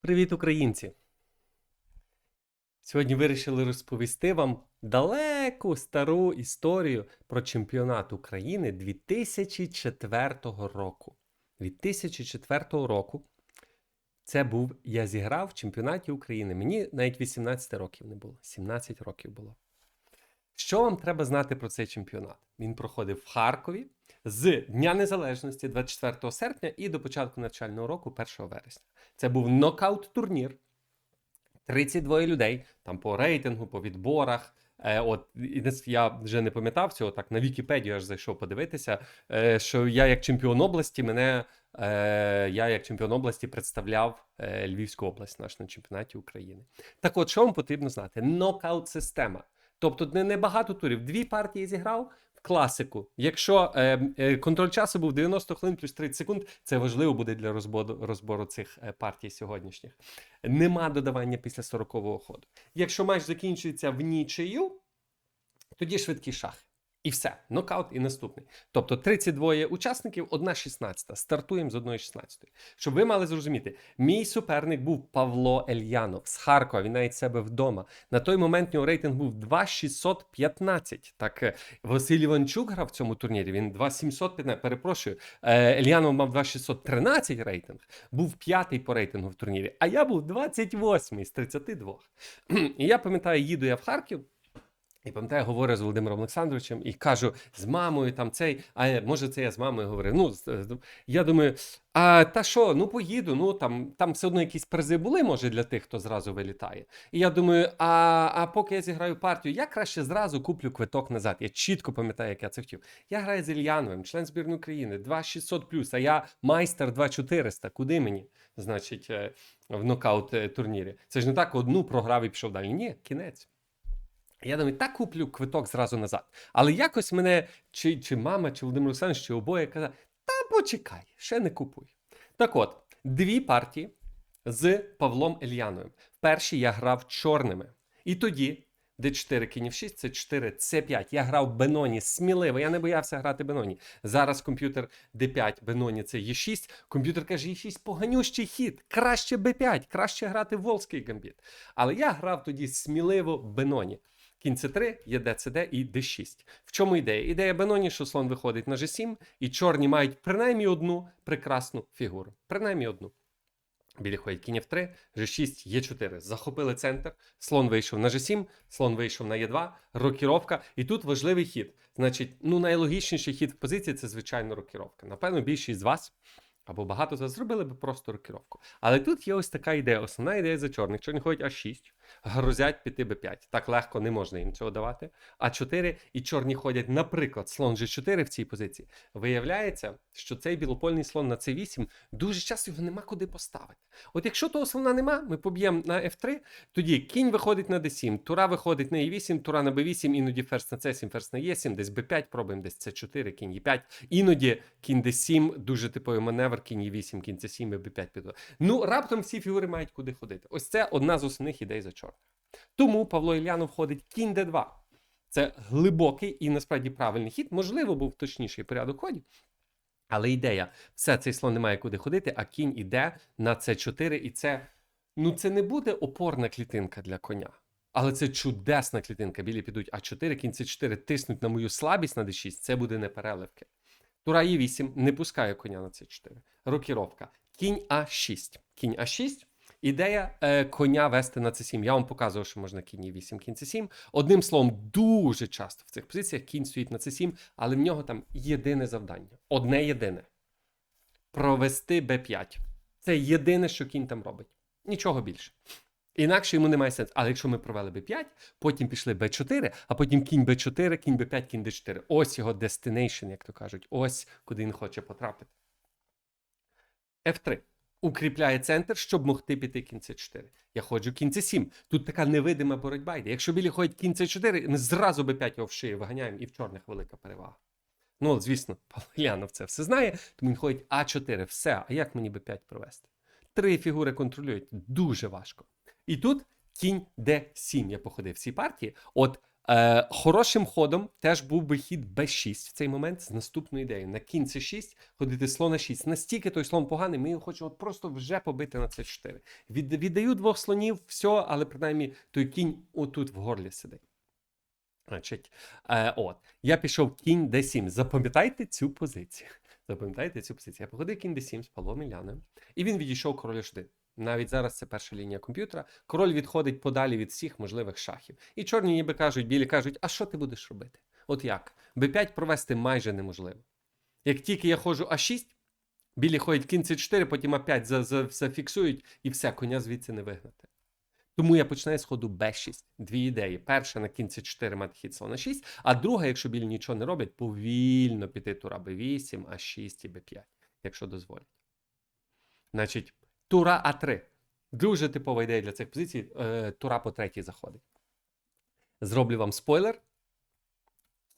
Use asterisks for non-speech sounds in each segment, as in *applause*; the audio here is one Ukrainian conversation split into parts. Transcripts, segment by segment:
Привіт, українці! Сьогодні вирішили розповісти вам далеку стару історію про чемпіонат України 2004 року. 2004 року це був я зіграв в чемпіонаті України. Мені навіть 18 років не було, 17 років було. Що вам треба знати про цей чемпіонат? Він проходив в Харкові з Дня Незалежності 24 серпня і до початку навчального року 1 вересня. Це був нокаут-турнір. 32 людей там по рейтингу, по відборах. Е, от я вже не пам'ятав цього, так на Вікіпедію аж зайшов подивитися. Е, що я як чемпіон області, мене е, я як чемпіон області представляв е, Львівську область наш на чемпіонаті України. Так от, що вам потрібно знати? Нокаут-система. Тобто не, не багато турів. Дві партії зіграв в класику. Якщо е, е, контроль часу був 90 хвилин плюс 30 секунд, це важливо буде для розбору, розбору цих е, партій сьогоднішніх. Нема додавання після 40-го ходу. Якщо матч закінчується в нічию, тоді швидкий шах. І все, нокаут і наступний. Тобто 32 учасників, одна 16. Стартуємо з одної 16. Щоб ви мали зрозуміти, мій суперник був Павло Ельянов з Харкова. Він навіть себе вдома. На той момент нього рейтинг був 2615. Так, е, Василь Іванчук грав в цьому турнірі. Він 2715, перепрошую. Е, Ельянов мав 2613 рейтинг, був п'ятий по рейтингу в турнірі, а я був 28 з 32. *clears throat* І я пам'ятаю, їду я в Харків. І пам'ятаю, говорю з Володимиром Олександровичем і кажу з мамою там цей, а може це я з мамою говорив. Ну, я думаю, а та що, ну поїду, ну там, там все одно якісь призи були, може, для тих, хто зразу вилітає. І я думаю, а, а поки я зіграю партію, я краще зразу куплю квиток назад. Я чітко пам'ятаю, як я це хотів. Я граю з Ільяновим, член збірної України, 2600 плюс, а я майстер 2400. Куди мені? Значить, е, в нокаут е, турнірі. Це ж не так одну програв і пішов далі. Ні, кінець. Я думаю, так куплю квиток зразу назад. Але якось мене чи, чи мама, чи Володимир Олександрович, чи обоє казали, та почекай, ще не купуй. Так от, дві партії з Павлом Ельяновим. В першій я грав чорними. І тоді, D4 кінь 6, це 4, C5. Я грав Беноні сміливо, я не боявся грати Беноні. Зараз комп'ютер D5, Беноні це Е6. Комп'ютер каже, Е6 поганющий хід, краще Б5, краще грати Волзький гамбіт. Але я грав тоді сміливо Беноні. Кінь С3, є ДЦД і Д6. В чому ідея? Ідея Беноні, що слон виходить на G7, і чорні мають принаймні одну прекрасну фігуру. Принаймні одну. Білі ходять кінь F3, G6, Е4. Захопили центр, слон вийшов на G7, слон вийшов на Е2, рокіровка. І тут важливий хід. Значить, ну найлогічніший хід в позиції це, звичайно, рокіровка. Напевно, більшість з вас або багато з вас зробили би просто рокіровку. Але тут є ось така ідея. Основна ідея за чорних. Чорні ходять А6, грозять піти Б5. Так легко не можна їм цього давати. А4 і чорні ходять, наприклад, слон G4 в цій позиції. Виявляється, що цей білопольний слон на C8 дуже часто його нема куди поставити. От якщо того слона нема, ми поб'ємо на F3, тоді кінь виходить на D7, тура виходить на E8, тура на B8, іноді ферзь на C7, ферзь на E7, десь B5, пробуємо десь C4, кінь E5, іноді кінь D7, дуже типовий маневр, кінь E8, кінь C7 і B5 піде. Ну, раптом всі фігури мають куди ходити. Ось це одна з основних ідей за чорних. Тому Павло Ільянов входить кінь D2. Це глибокий і насправді правильний хід. Можливо, був точніший порядок ходів. Але ідея, все цей слон не має куди ходити, а кінь іде на С4, і це ну це не буде опорна клітинка для коня. Але це чудесна клітинка. Білі підуть А4, кінь С4 тиснуть на мою слабість на D6, це буде не переливки. Тура Е8 не пускає коня на С4. Рокіровка. Кінь А6. Кінь А6. Ідея е, коня вести на С7. Я вам показував, що можна кінь Е8, кінь С7. Одним словом, дуже часто в цих позиціях кінь стоїть на С7, але в нього там єдине завдання. Одне єдине. Провести Б5. Це єдине, що кінь там робить. Нічого більше. Інакше йому немає сенсу. Але якщо ми провели Б5, потім пішли Б4, а потім кінь Б4, кінь Б5, кінь Д4. Ось його destination, як то кажуть. Ось куди він хоче потрапити. F3. Укріпляє центр, щоб могти піти кінь С4. Я ходжу кінь С7. Тут така невидима боротьба йде. Якщо білі ходять кінь С4, ми зразу Б5 його в шию виганяємо, і в чорних велика перевага. Ну, звісно, *laughs* Павлянов це все знає, тому він ходить А4. Все. А як мені Б5 провести? Три фігури контролюють. Дуже важко. І тут кінь Д7 я походив в цій партії. От Е, хорошим ходом теж був би хід b6 в цей момент з наступною ідеєю. На кінь c6 ходити слон на 6. Настільки той слон поганий, ми його хочемо просто вже побити на c4. Від, віддаю двох слонів, все, але принаймні той кінь отут в горлі сидить. Значить, е, от, я пішов кінь d7. Запам'ятайте цю позицію. Запам'ятайте цю позицію. Я походив кінь d7 з Павлом Іляним, і він відійшов король h1. Навіть зараз це перша лінія комп'ютера. Король відходить подалі від всіх можливих шахів. І чорні ніби кажуть, білі кажуть, а що ти будеш робити? От як? b5 провести майже неможливо. Як тільки я ходжу а6, білі ходять кінь c4, потім а5 за, за, зафіксують, і все, коня звідси не вигнати. Тому я починаю з ходу b6. Дві ідеї. Перша на кінці 4 мати хід слона 6, а друга, якщо білі нічого не роблять, повільно піти тура b8, а6 і b5, якщо дозволять. Значить, тура А3. Дуже типова ідея для цих позицій. Е, тура по третій заходить. Зроблю вам спойлер.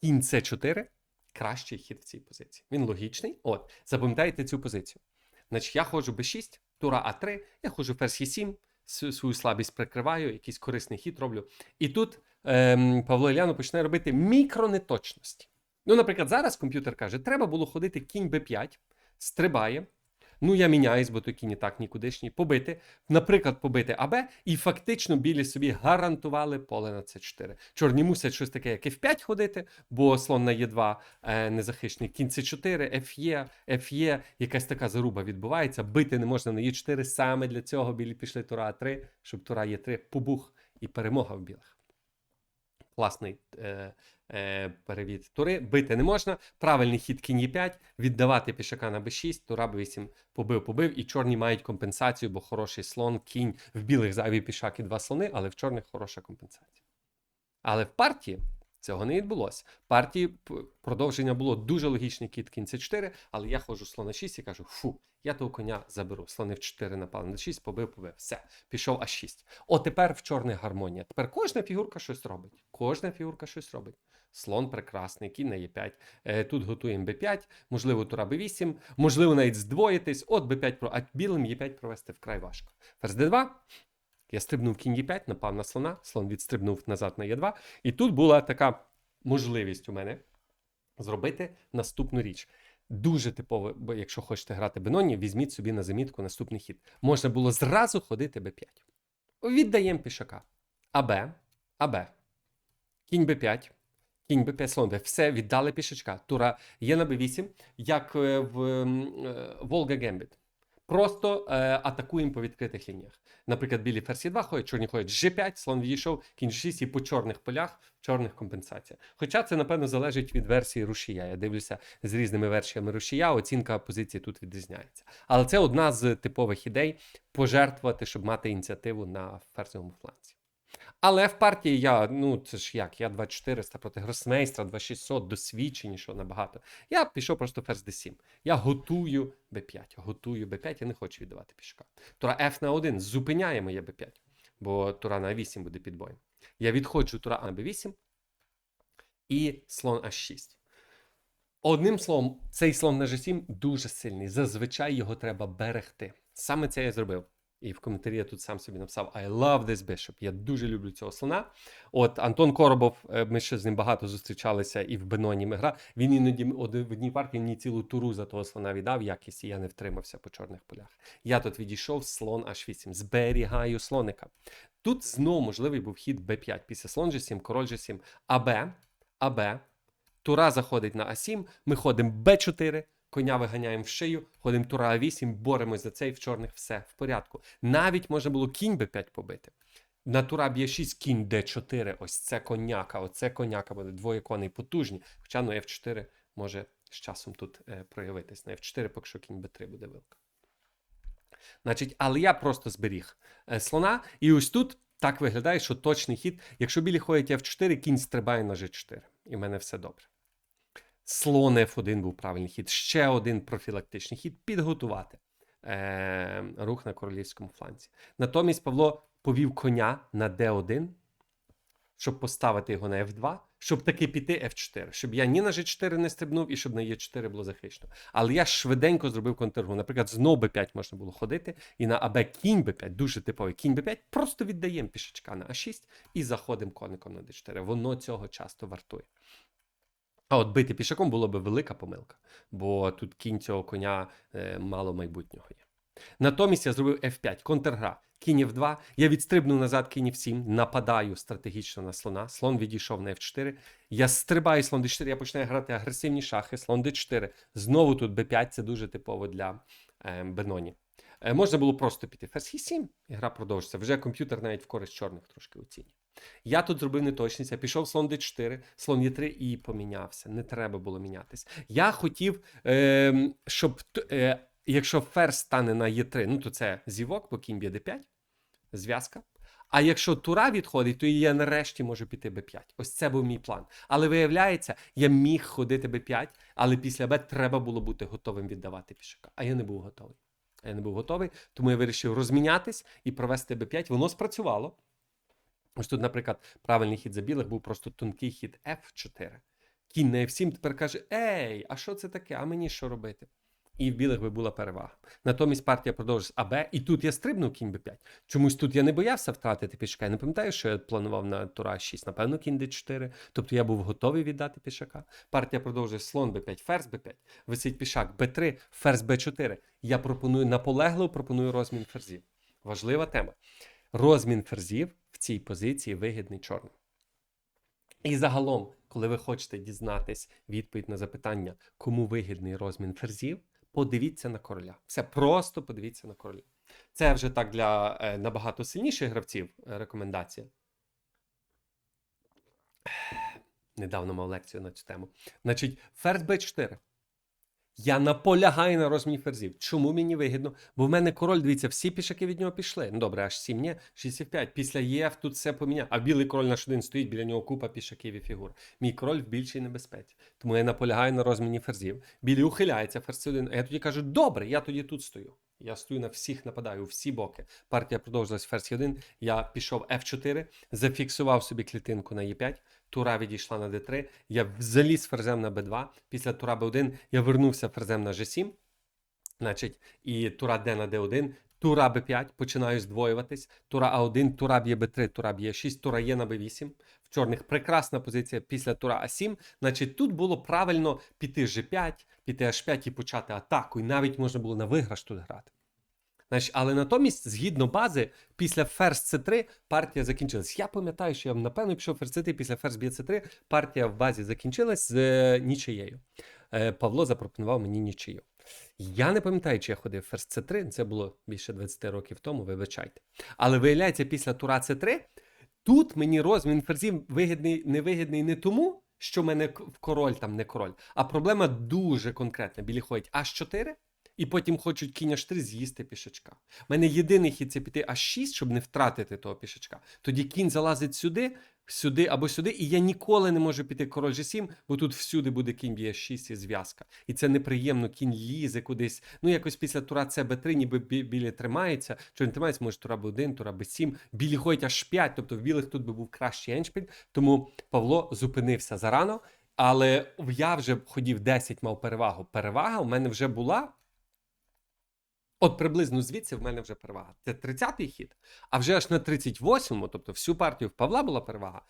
Кінь С4 кращий хід в цій позиції. Він логічний. От, запам'ятайте цю позицію. Значить, я ходжу b6, тура А3, я ходжу ферзь Е7, свою слабість прикриваю, якийсь корисний хід роблю. І тут ем, Павло Іляно починає робити мікронеточності. Ну, наприклад, зараз комп'ютер каже, треба було ходити кінь b5, стрибає. Ну, я міняюсь, бо той кінь так нікудишній. Побити, наприклад, побити АБ, і фактично білі собі гарантували поле на С4. Чорні мусять щось таке, як F5 ходити, бо слон на Е2 е, незахищений. Кінь С4, Ф'є, Ф'є, якась така заруба відбувається. Бити не можна на Е4. Саме для цього білі пішли тура А3, щоб тура Е3 побух і перемога в білих. Класний е, е, перевід тури. Бити не можна. Правильний хід кінь Е5, віддавати пішака на Б6, тура Б8 побив, побив, і чорні мають компенсацію, бо хороший слон, кінь в білих зайві пішак і два слони, але в чорних хороша компенсація. Але в партії цього не відбулося. Партії продовження було дуже логічний кіт кінь С4, але я ходжу слона 6 і кажу: фу, я того коня заберу. Слони в 4 напали на 6, побив, побив. Все, пішов А6. О, тепер в чорних гармонія. Тепер кожна фігурка щось робить. Кожна фігурка щось робить. Слон прекрасний, кінь на Е5. Е, тут готуємо Б5, можливо, тура Б8, можливо, навіть здвоїтись. От Б5, про- а білим Е5 провести вкрай важко. Ферзь Д2. Я стрибнув кінь Е5, напав на слона, слон відстрибнув назад на Е2. І тут була така можливість у мене зробити наступну річ. Дуже типово, бо якщо хочете грати Беноні, візьміть собі на замітку наступний хід. Можна було зразу ходити Б5. Віддаємо пішака. АБ, АБ. Кінь Б5. Кінь Б5, слон Б. Все, віддали пішачка. Тура є на Б8, як е, в е, Волга Гембіт. Просто е, атакуємо по відкритих лініях. Наприклад, білі ферзь 2 ходять, чорні ходять G5, слон відійшов, кінь G6 і по чорних полях, чорних компенсація. Хоча це, напевно, залежить від версії рушія. Я дивлюся з різними версіями рушія, оцінка позиції тут відрізняється. Але це одна з типових ідей пожертвувати, щоб мати ініціативу на ферзовому фланці. Але в партії я, ну це ж як, я 2400 проти гросмейстра, 2600, досвідченіше набагато. Я пішов просто ферзь d7. Я готую b5, готую b5, я не хочу віддавати пішка. Тура F на 1 зупиняє моє b5, бо тура на 8 буде під боєм. Я відходжу тура на b8 і слон h6. Одним словом, цей слон на g7 дуже сильний. Зазвичай його треба берегти. Саме це я зробив. І в коментарі я тут сам собі написав I love this bishop. Я дуже люблю цього слона. От Антон Коробов, е, ми ще з ним багато зустрічалися і в Беноні ми гра. Він іноді в одній партії мені цілу туру за того слона віддав якість, і я не втримався по чорних полях. Я тут відійшов слон H8, зберігаю слоника. Тут знову можливий був хід B5. Після слон G7, король G7, АБ, АБ, Тура заходить на А7, ми ходимо Б4, коня виганяємо в шию, ходимо Тура А8, боремось за цей в чорних все в порядку. Навіть можна було кінь Б5 побити. На Тура б'є 6, кінь Д4. Ось це коняка, оце коняка буде. Двоє коней потужні. Хоча ну F4 може з часом тут е, проявитись. На F4, поки що кінь Б3 буде вилка. Значить, але я просто зберіг е, слона, і ось тут так виглядає, що точний хід. Якщо білі ходять F4, кінь стрибає на G4. І в мене все добре. Слон F1 був правильний хід. Ще один профілактичний хід підготувати е, рух на королівському фланці. Натомість Павло повів коня на D1, щоб поставити його на F2, щоб таки піти F4, щоб я ні на G4 не стрибнув і щоб на E4 було захищено. Але я швиденько зробив контргу. Наприклад, знов B5 можна було ходити, і на АБ кінь B5, дуже типовий кінь B5, просто віддаємо пішечка на А6 і заходимо коником на D4. Воно цього часто вартує. А от бити пішаком було би велика помилка, бо тут кінь цього коня е, мало майбутнього є. Натомість я зробив F5, контргра. Кінь F2, я відстрибнув назад кінь F7, нападаю стратегічно на слона. Слон відійшов на F4. Я стрибаю слон D4, я починаю грати агресивні шахи, слон D4. Знову тут B5, це дуже типово для е, Беноні. Е, можна було просто піти ферзь E7, і гра продовжиться. Вже комп'ютер навіть в користь чорних трошки оцінює. Я тут зробив неточність, я пішов слон d4, слон e3 і помінявся. Не треба було мінятись. Я хотів, е, щоб е, якщо ферзь стане на e3, ну то це зівок, бо кінь б'є d5, зв'язка. А якщо тура відходить, то я нарешті можу піти b5. Ось це був мій план. Але виявляється, я міг ходити b5, але після b треба було бути готовим віддавати пішака. А я не був готовий. А Я не був готовий, тому я вирішив розмінятись і провести b5. Воно спрацювало. Ось тут, наприклад, правильний хід за білих був просто тонкий хід F4. Кінь на F7 тепер каже: Ей, а що це таке? А мені що робити? І в білих би була перевага. Натомість партія продовжує АБ, і тут я стрибнув кінь Б5. Чомусь тут я не боявся втратити пішака. Я не пам'ятаю, що я планував на тура 6, напевно, кінь Д4. Тобто я був готовий віддати пішака. Партія продовжує слон Б5, ферзь Б5, висить пішак Б3, ферзь Б4. Я пропоную наполегливо пропоную розмін ферзів. Важлива тема. Розмін ферзів цій позиції вигідний чорним. І загалом, коли ви хочете дізнатись відповідь на запитання, кому вигідний розмін ферзів, подивіться на короля. Все просто подивіться на короля. Це вже так для е, набагато сильніших гравців е, рекомендація. Недавно мав лекцію на цю тему. Значить, ферзь b4. Я наполягаю на розміні ферзів. Чому мені вигідно? Бо в мене король, дивіться, всі пішаки від нього пішли. Ну добре, аж 7, ні, 6 F5. Після ЄФ тут все поміняв. А білий король наш один стоїть, біля нього купа пішаків і фігур. Мій король в більшій небезпеці. Тому я наполягаю на розміні ферзів. Білий ухиляється, ферзь 1 А я тоді кажу, добре, я тоді тут стою. Я стою на всіх нападаю, у всі боки. Партія продовжилась ферзь 1 Я пішов F4, зафіксував собі клітинку на Е5. Тура відійшла на d3, я заліз ферзем на b2. Після тура b1 я вернувся ферзем на g7. Значить, і тура d на d1, тура b5, починаю здвоюватись. Тура a1, тура б'є b3, тура б'є 6, тура є на b8. В чорних прекрасна позиція після тура a7. Значить, тут було правильно піти g5, піти h5 і почати атаку. І навіть можна було на виграш тут грати. Значить, але натомість, згідно бази, після ферзь c3 партія закінчилась. Я пам'ятаю, що я напевно пішов ферзь c3, після ферзь б'є c3 партія в базі закінчилась з е, нічиєю. Е, Павло запропонував мені нічию. Я не пам'ятаю, чи я ходив ферзь c3, це було більше 20 років тому, вибачайте. Але виявляється, після тура c3 тут мені розмін ферзів вигідний, невигідний не тому, що в мене король там не король, а проблема дуже конкретна. Білі ходять H4, і потім хочуть кінь H3 з'їсти пішачка. У мене єдиний хід це піти H6, щоб не втратити того пішачка. Тоді кінь залазить сюди, сюди або сюди, і я ніколи не можу піти король G7, бо тут всюди буде кінь б'є 6 і зв'язка. І це неприємно, кінь лізе кудись. Ну, якось після тура С Б3, ніби бі- білі тримається. Що не тримається, може тура Б1, тура Б7. Білі ходять аж 5, тобто в білих тут би був кращий еншпіль. Тому Павло зупинився зарано. Але я вже ходів 10, мав перевагу. Перевага у мене вже була. От приблизно звідси в мене вже перевага. Це 30-й хід. А вже аж на 38-му, тобто всю партію в Павла була перевага.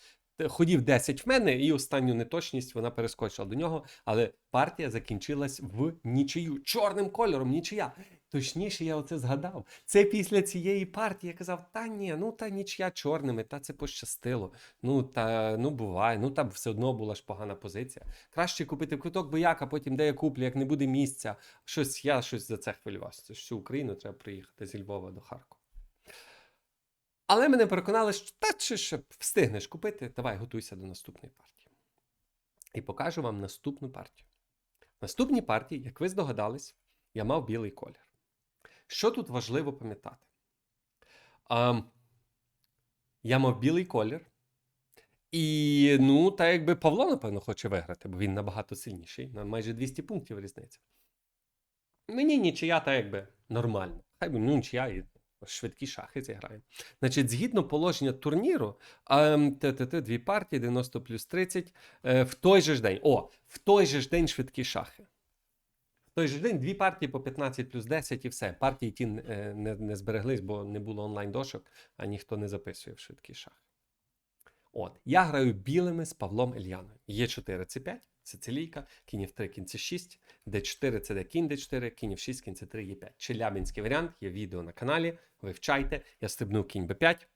Ходів 10 в мене, і останню неточність вона перескочила до нього. Але партія закінчилась в нічию. Чорним кольором, нічия. Точніше, я оце згадав. Це після цієї партії я казав: та ні, ну та нічия чорними, та це пощастило. Ну та ну буває, ну там все одно була ж погана позиція. Краще купити квиток бояк, а потім де я куплю, як не буде місця. Щось я щось за це хвилювався. Всю Україну треба приїхати зі Львова до Харкова. Але мене переконали, що та чи ще встигнеш купити, давай готуйся до наступної партії. І покажу вам наступну партію. В наступній партії, як ви здогадались, я мав білий колір. Що тут важливо пам'ятати? А, я мав білий колір. І, ну, та якби Павло, напевно, хоче виграти, бо він набагато сильніший. На майже 200 пунктів різниця. Мені нічия та якби нормально. Хай би ну, нічия Швидкі шахи зіграємо. Значить, згідно положення турніру, ем, дві партії 90 плюс 30 е, в той же ж день. О, в той же ж день швидкі шахи. В той же день дві партії по 15 плюс 10 і все. Партії ті е, не, не, збереглись, бо не було онлайн-дошок, а ніхто не записує в швидкі шахи. От, я граю білими з Павлом Ільяною. Є 4 С5. Сицилійка, кінів 3, кінці 6, Д4 це де кінь Д4, кінів 6, кінці 3, Е5. Челябінський варіант, є відео на каналі. Вивчайте. Я стрибнув кінь Б5,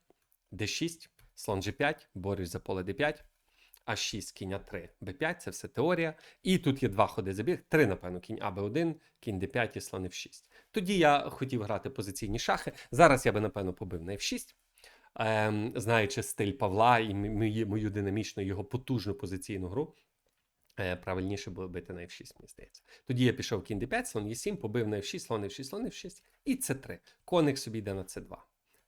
Д6, слон G5, борюсь за поле Д5, А6, кінь А3, Б5, це все теорія. І тут є два ходи забіг, три, напевно, кінь АБ1, кінь Д5 і слон F6. Тоді я хотів грати позиційні шахи. Зараз я би, напевно, побив на F6. Ем, знаючи стиль Павла і мою динамічну його потужну позиційну гру, правильніше було бити на F6, мені здається. Тоді я пішов кінь D5, слон Е7, побив на F6, слон F6, слон F6 і С3. Коник собі йде на С2.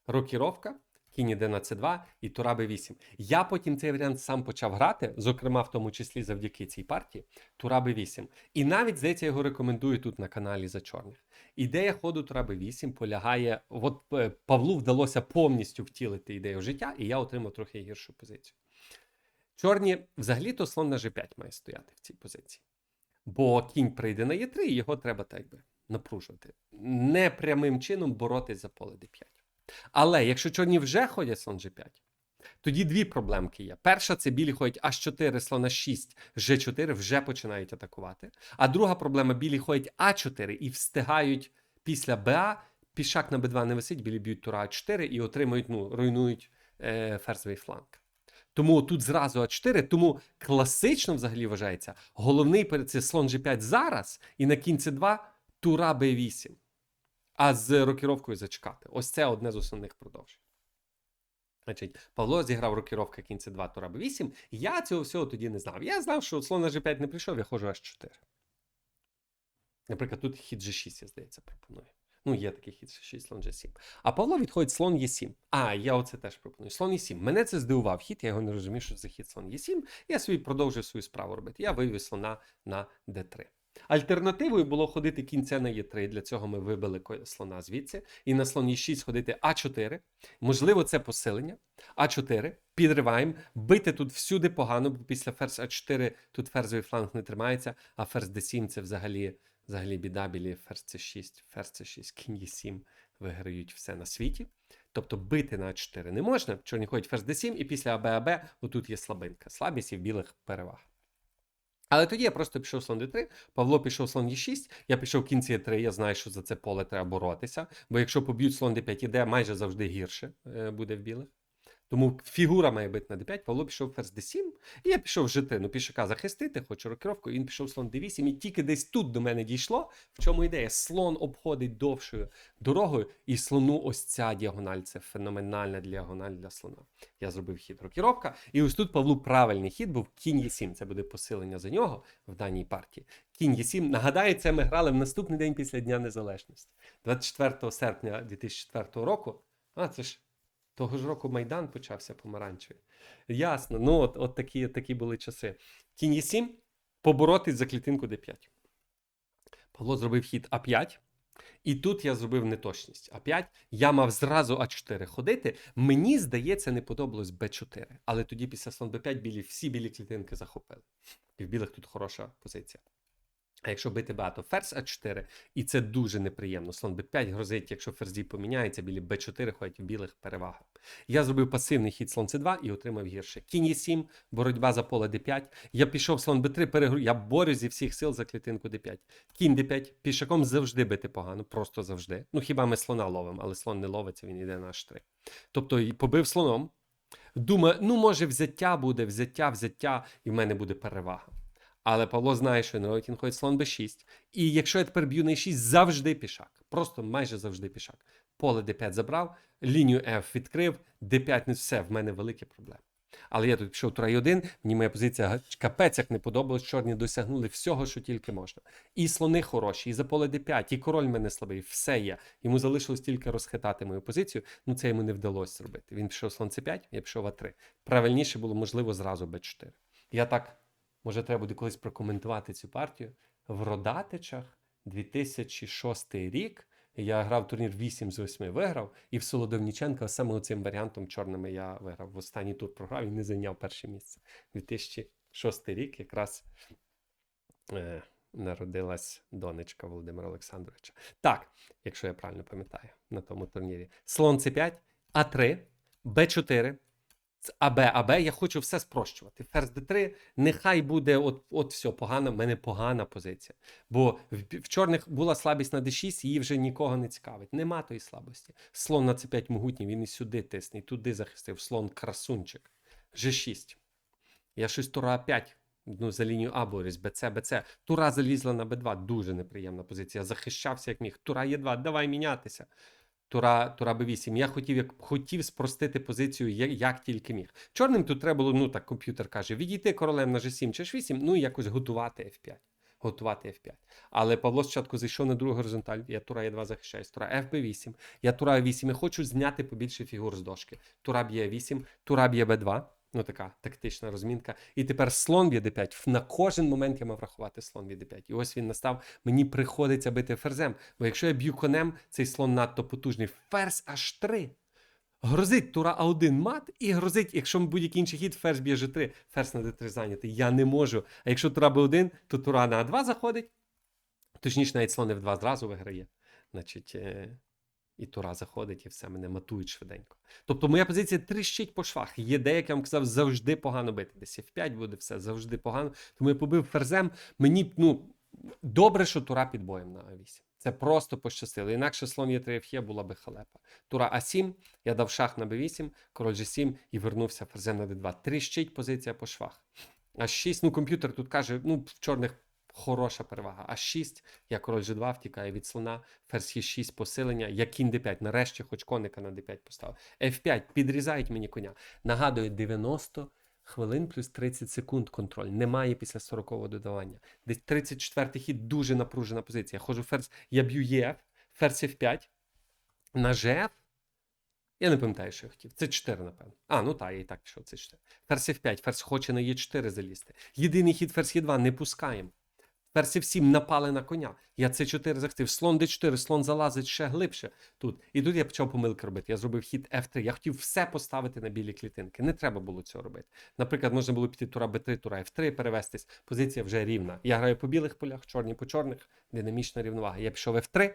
Рокіровка, кінь іде на С2 і тура Б8. Я потім цей варіант сам почав грати, зокрема, в тому числі завдяки цій партії, тура Б8. І навіть, здається, я його рекомендую тут на каналі за чорних. Ідея ходу тура Б8 полягає. От е, Павлу вдалося повністю втілити ідею життя, і я отримав трохи гіршу позицію. Чорні, взагалі-то слон на G5 має стояти в цій позиції. Бо кінь прийде на Е3, і його треба так би напружувати. Не прямим чином боротись за поле D5. Але якщо чорні вже ходять слон G5, тоді дві проблемки є. Перша це білі ходять H4, слона 6, G4 вже починають атакувати. А друга проблема білі ходять А4 і встигають після БА, пішак на Б2 не висить, білі б'ють тура А4 і отримують, ну, руйнують е, ферзовий фланг. Тому тут зразу А4, тому класично взагалі вважається головний перед це слон G5 зараз, і на кінці 2 тура Б8. А з рокіровкою зачекати. Ось це одне з основних продовжень. Значить, Павло зіграв рокіровка кінці 2 тура Б8. Я цього всього тоді не знав. Я знав, що слон на G5 не прийшов, я ходжу H4. Наприклад, тут хід G6, я здається, пропоную. Ну, є такий хід G6, слон G7. А Павло відходить слон Е7. А, я оце теж пропоную. Слон Е7. Мене це здивував хід, я його не розумів, що це хід слон Е7. Я собі продовжив свою справу робити. Я вивів слона на D3. Альтернативою було ходити кінця на Е3. Для цього ми вибили слона звідси. І на слон Е6 ходити А4. Можливо, це посилення. А4. Підриваємо. Бити тут всюди погано, бо після ферзь А4 тут ферзовий фланг не тримається, а ферзь D7 це взагалі, взагалі біда білі ферзь C6, ферзь C6, кінь Е7 виграють все на світі. Тобто бити на А4 не можна. Чорні ходять ферзь D7, і після АБ-АБ отут є слабинка. Слабість і в білих переваг. Але тоді я просто пішов слон d3, Павло пішов слон e6, я пішов кінці e3, я знаю, що за це поле треба боротися. Бо якщо поб'ють слон d5 іде, майже завжди гірше е, буде в білих. Тому фігура має бити на d5, Павло пішов ферзь d7, і я пішов жити. Ну, пішака захистити, хочу рокіровку, і він пішов слон d8, і тільки десь тут до мене дійшло. В чому ідея? Слон обходить довшою дорогою, і слону ось ця діагональ. Це феноменальна діагональ для слона. Я зробив хід рокіровка, і ось тут Павлу правильний хід був кінь Е7. Це буде посилення за нього в даній партії. Кінь Е7. Нагадаю, це ми грали в наступний день після Дня Незалежності, 24 серпня 2004 року. А це ж того ж року Майдан почався помаранчевий. Ясно. Ну, от, от такі, такі були часи. Кінь Е7 поборотись за клітинку D5. Павло зробив хід А5. І тут я зробив неточність. А5 я мав зразу А4 ходити. Мені здається, не подобалось Б4. Але тоді після слон Б5 білі, всі білі клітинки захопили. І в білих тут хороша позиція. А якщо бити багато ферзь А4, і це дуже неприємно. Слон Б5 грозить, якщо ферзі поміняється, білі Б4 ходять в білих перевага. Я зробив пасивний хід слон С2 і отримав гірше. Кінь Е7, боротьба за поле D5. Я пішов слон Б3, перегру... я борю зі всіх сил за клітинку D5. Кінь D5, пішаком завжди бити погано, просто завжди. Ну хіба ми слона ловимо, але слон не ловиться, він йде на H3. Тобто побив слоном. Думаю, ну може взяття буде, взяття, взяття, і в мене буде перевага. Але Павло знає, що він ходить слон b6. І якщо я тепер б'ю на 6, завжди пішак. Просто майже завжди пішак. Поле d5 забрав, лінію F відкрив, d5 не все, в мене великі проблеми. Але я тут пішов тура 1 мені моя позиція капець як не подобалось, чорні досягнули всього, що тільки можна. І слони хороші, і за поле d5, і король мене слабий, все є. Йому залишилось тільки розхитати мою позицію, ну це йому не вдалося зробити. Він пішов слон c5, я пішов а3. Правильніше було, можливо, зразу b4. Я так Може, треба буде колись прокоментувати цю партію. В Родатичах 2006 рік Я грав турнір 8 з 8 виграв, і в Солодовніченка саме цим варіантом чорними я виграв. В останній тур програв і не зайняв перше місце. 2006 рік якраз е, народилась донечка Володимира Олександровича. Так, якщо я правильно пам'ятаю, на тому турнірі. Слон С5, А3, Б4. АБ, АБ, я хочу все спрощувати. Ферзь Д3, нехай буде от, от все, погана, в мене погана позиція. Бо в, в чорних була слабість на d6, її вже нікого не цікавить. Нема тої слабості. Слон на c5 могутній, він і сюди тисне, і туди захистив. Слон красунчик. G6. Я щось тура 5 ну, за лінію А борюсь, БЦ, БЦ. Тура залізла на Б2, дуже неприємна позиція. Захищався як міг. Тура Е2, давай мінятися. Тура, Тура b8. Я хотів, як хотів спростити позицію, як, як тільки міг. Чорним тут треба було, ну так комп'ютер каже, відійти королем на G7 чи H8, ну і якось готувати F5. Готувати F5. Але Павло спочатку зайшов на другу горизонталь. Я Тура Е2 захищаю, Тура FB8. Я Тура Е8 і хочу зняти побільше фігур з дошки. Тура б'є 8, Тура б'є Б2. Ну, така тактична розмінка. І тепер слон б'є d5. На кожен момент я мав рахувати слон б'є d5. І ось він настав. Мені приходиться бити ферзем. Бо якщо я б'ю конем, цей слон надто потужний. Ферзь аж 3. Грозить тура А1 мат, і грозить, якщо будь-який інший хід, ферзь б'є G3, ферзь на d3 зайнятий. Я не можу. А якщо тура Б1, то тура на А2 заходить. Точніше, навіть слон F2 зразу виграє. Значить, е, і тура заходить, і все мене матують швиденько. Тобто моя позиція тріщить по швах. Є деяке, я вам казав, завжди погано бити. Десь F5 буде все, завжди погано. Тому я побив ферзем. Мені ну, добре, що тура під боєм на А8. Це просто пощастило. Інакше слон Е3 Ф'є була би халепа. Тура А7, я дав шах на Б8, король G7 і вернувся ферзем на D2. Тріщить позиція по швах. А6, ну комп'ютер тут каже, ну в чорних хороша перевага. А6, я король G2 втікає від слона, ферзь Е6 посилення, я кінь D5. Нарешті хоч коника на D5 поставив. F5, підрізають мені коня. Нагадую, 90 хвилин плюс 30 секунд контроль. Немає після 40-го додавання. Десь 34-й хід дуже напружена позиція. Я ходжу ферзь, я б'ю ЄФ, ферзь F5, на ЖФ. Я не пам'ятаю, що я хотів. Це 4, напевно. А, ну так, я і так пішов. Це 4. Ферзь F5, ферзь хоче на Е4 залізти. Єдиний хід ферзь Е2 не пускаємо. Ферзь F7 напали на коня. Я це 4 захотів. Слон D4, слон залазить ще глибше тут. І тут я почав помилки робити. Я зробив хід F3. Я хотів все поставити на білі клітинки. Не треба було цього робити. Наприклад, можна було піти тура Б3, тура F3, перевестись. Позиція вже рівна. Я граю по білих полях, чорні по чорних, динамічна рівновага. Я пішов F3.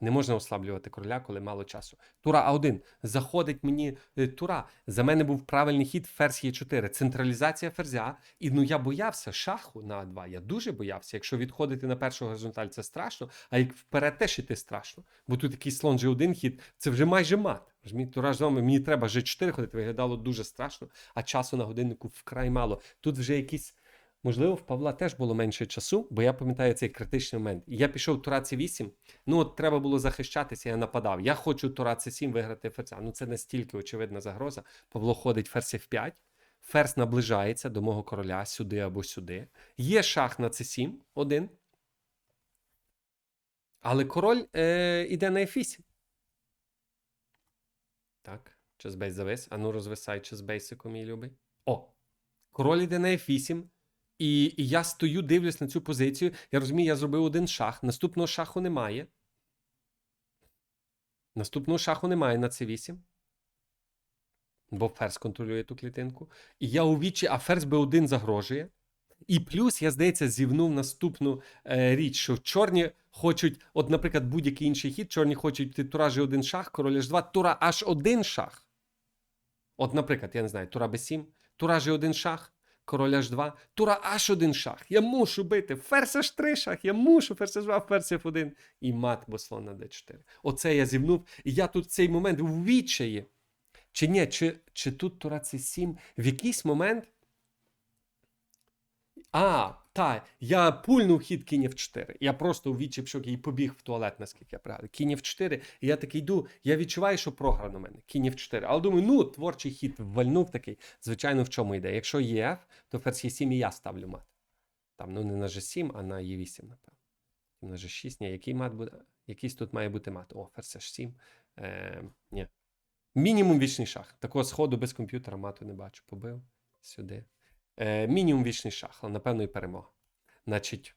Не можна ослаблювати короля, коли мало часу. Тура А1. Заходить мені е, тура. За мене був правильний хід ферзь Е4. Централізація ферзя. І ну я боявся шаху на А2. Я дуже боявся. Якщо відходити на першу горизонталь, це страшно, а як вперед теж іти страшно. Бо тут такий слон G1 хід, це вже майже мат. Тура ж мені треба G4 ходити, виглядало дуже страшно, а часу на годиннику вкрай мало. Тут вже якісь. Можливо, в Павла теж було менше часу, бо я пам'ятаю цей критичний момент. Я пішов Тура С8, ну от треба було захищатися, я нападав. Я хочу Тура С7 виграти ферзя. Ну це настільки очевидна загроза. Павло ходить ферзь F5, ферзь наближається до мого короля сюди або сюди. Є шах на С7, один. Але король е, іде на F8. Так, чесбейс завис. А ну розвисай чесбейсику, мій любий. О! Король іде на F8. І, і я стою, дивлюсь на цю позицію. Я розумію, я зробив один шах. Наступного шаху немає. Наступного шаху немає на c8. Бо ферзь контролює ту клітинку. І я у вічі, а ферзь b1 загрожує. І плюс, я здається, зівнув наступну е, річ, що чорні хочуть, от, наприклад, будь-який інший хід, чорні хочуть тура G1 шах, король H2, тура H1 шах. От, наприклад, я не знаю, тура b7, тура G1 шах, король аж 2, тура аж 1 шах. Я мушу бити. Ферзь аж 3 шах, я мушу, ферзь H2, ферзь F1 і мат, бо слон на D4. Оце я зівнув. І я тут в цей момент в відчаї. Чи ні, чи, чи тут тура C7 в якийсь момент. А, та, я пульнув хід кінь F4. Я просто у відчай пішов і побіг в туалет, наскільки я пригадую. Кінь F4, і я такий йду, я відчуваю, що програно мене. Кінь F4. Але думаю, ну, творчий хід вальнув такий. Звичайно, в чому йде. Якщо є то ферзь Е7 і я ставлю мат. Там, ну, не на G7, а на Е8, напевно. На G6, ні, який мат буде? Якийсь тут має бути мат. О, ферзь H7. Е, ні. Мінімум вічний шах. Такого сходу без комп'ютера мату не бачу. Побив сюди. Е, мінімум вічний шах, але напевно і перемога. Значить,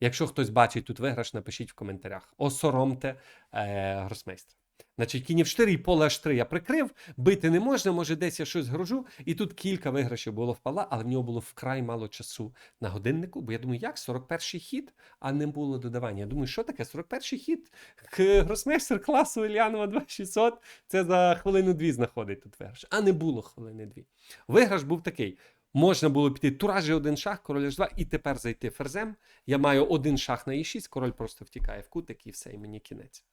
Якщо хтось бачить тут виграш, напишіть в коментарях. Осоромте е, гросмейстра. Значить, кінь F4 і поле H3 я прикрив, бити не можна, може десь я щось грожу. І тут кілька виграшів було впала, але в нього було вкрай мало часу на годиннику. Бо я думаю, як 41-й хід, а не було додавання. Я думаю, що таке? 41-й хід? Гросмейстер класу Ільянова 2600. Це за хвилину дві знаходить тут виграш. А не було хвилини дві. Виграш був такий. Можна було піти тура G1 шах, король H2, і тепер зайти ферзем. Я маю один шах на e6, король просто втікає в кутик і все, і мені кінець.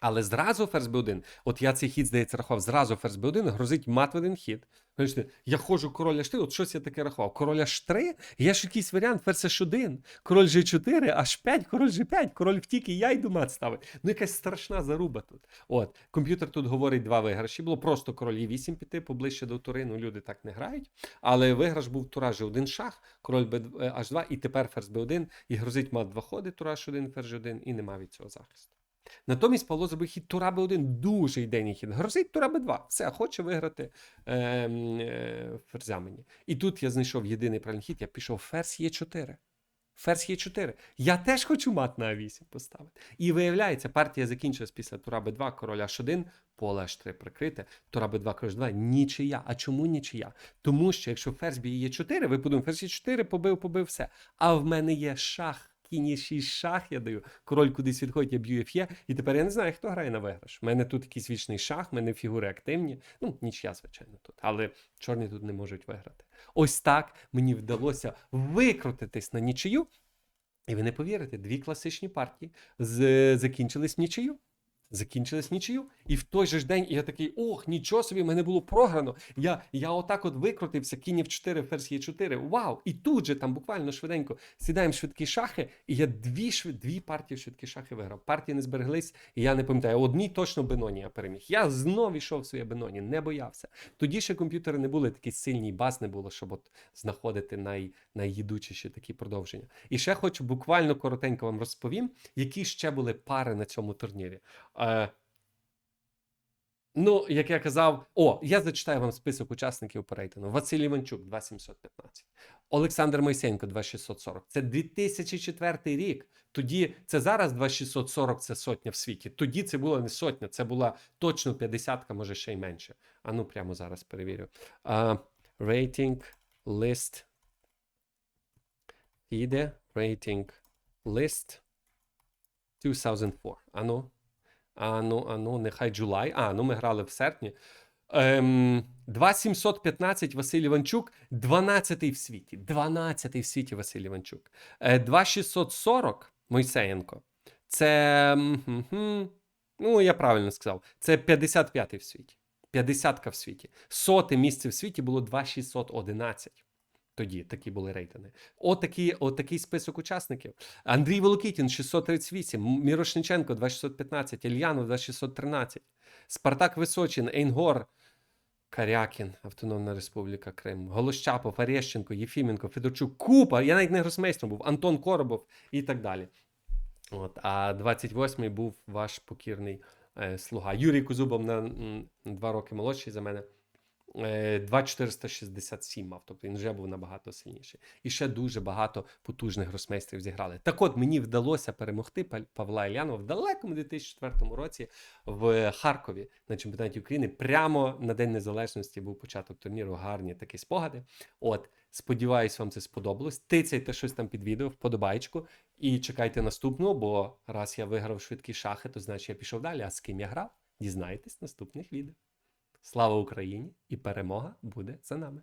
Але зразу ферзь b1, от я цей хід, здається, рахував, зразу ферзь b1 грозить мат в один хід. Бачите, я ходжу король H3, от щось я таке рахував. Король H3, є ж якийсь варіант, ферзь H1, король G4, H5, король G5, король втік, і я йду мат ставити. Ну, якась страшна заруба тут. От, комп'ютер тут говорить два виграші. Було просто король E8 піти поближче до тури, ну люди так не грають. Але виграш був тура G1 шах, король B, е, H2, і тепер ферзь B1, і грозить мат два ходи, тура H1, ферзь G1, і нема від цього захисту. Натомість Павло зробив хід Тура Б1, дуже ідейний хід. Грозить Тура Б2. Все, хоче виграти е, е, ферзя мені. І тут я знайшов єдиний правильний хід, я пішов ферзь Е4. Ферзь Е4. Я теж хочу мат на А8 поставити. І виявляється, партія закінчилась після Тура Б2, король H1, поле H3 прикрите, Тура Б2, король 2, нічия. А чому нічия? Тому що якщо ферзь б'є Е4, ви подумаєте, ферзь Е4 побив, побив все. А в мене є шах. Кінь є 6 шах я даю, король кудись відходить, я б'ю ф'є, і тепер я не знаю, хто грає на виграш. У мене тут якийсь вічний шах, в мене фігури активні. Ну, нічия, звичайно, тут. Але чорні тут не можуть виграти. Ось так мені вдалося викрутитись на нічию. І ви не повірите, дві класичні партії закінчились нічию. Закінчились нічию. І в той же ж день я такий, ох, нічого собі, мене було програно. Я, я отак от викрутився, кінь в 4, ферзь є 4. Вау! І тут же там буквально швиденько сідаємо швидкі шахи, і я дві швид... дві партії швидкі шахи виграв. Партії не збереглись, і я не пам'ятаю. Одній точно Беноні я переміг. Я знов ішов в своє Беноні, не боявся. Тоді ще комп'ютери не були такі сильні, баз не було, щоб от знаходити най... найїдучіші такі продовження. І ще хочу буквально коротенько вам розповім, які ще були пари на цьому турнірі. Е, Ну, як я казав, о, я зачитаю вам список учасників по рейтингу. Василь Іванчук 2715, Олександр Мойсенко 2640. Це 2004 рік. Тоді це зараз 2640 це сотня в світі. Тоді це була не сотня, це була точно 50, може ще й менше. А ну прямо зараз перевірю. Рейтинг лист. Іде рейтинг лист 2004. Ану. Ану, ану, нехай Джулай. А, ну ми грали в серпні. Ем, 2715 Василь Іванчук, 12-й в світі. 12-й в світі Василь Іванчук. Е, 2640 Мойсеєнко. Це. Ну, я правильно сказав. Це 55-й в світі. 50-ка в світі. Соте місце в світі було 2611. Тоді такі були рейтинги. Отакі, отакий список учасників. Андрій Волокітін 638, Мірошниченко 2615, Ільянов 2613, Спартак Височин, Ейнгор, Карякін, Автономна Республіка Крим, Голощапов, Арещенко, Єфіменко, Федорчук, Купа. Я навіть не гросмейстром був, Антон Коробов і так далі. От, а 28-й був ваш покірний е, слуга. Юрій Кузубов на м, два роки молодший за мене. Е, 2467 мав, тобто він вже був набагато сильніший. І ще дуже багато потужних гросмейстрів зіграли. Так от мені вдалося перемогти Павла Ілянова в далекому 2004 році в Харкові на чемпіонаті України. Прямо на День Незалежності був початок турніру. Гарні такі спогади. От, сподіваюсь, вам це сподобалось. Тицяйте щось там під відео, вподобайку. І чекайте наступного, бо раз я виграв швидкі шахи, то значить я пішов далі. А з ким я грав? Дізнаєтесь наступних відео. Слава Україні! І перемога буде за нами!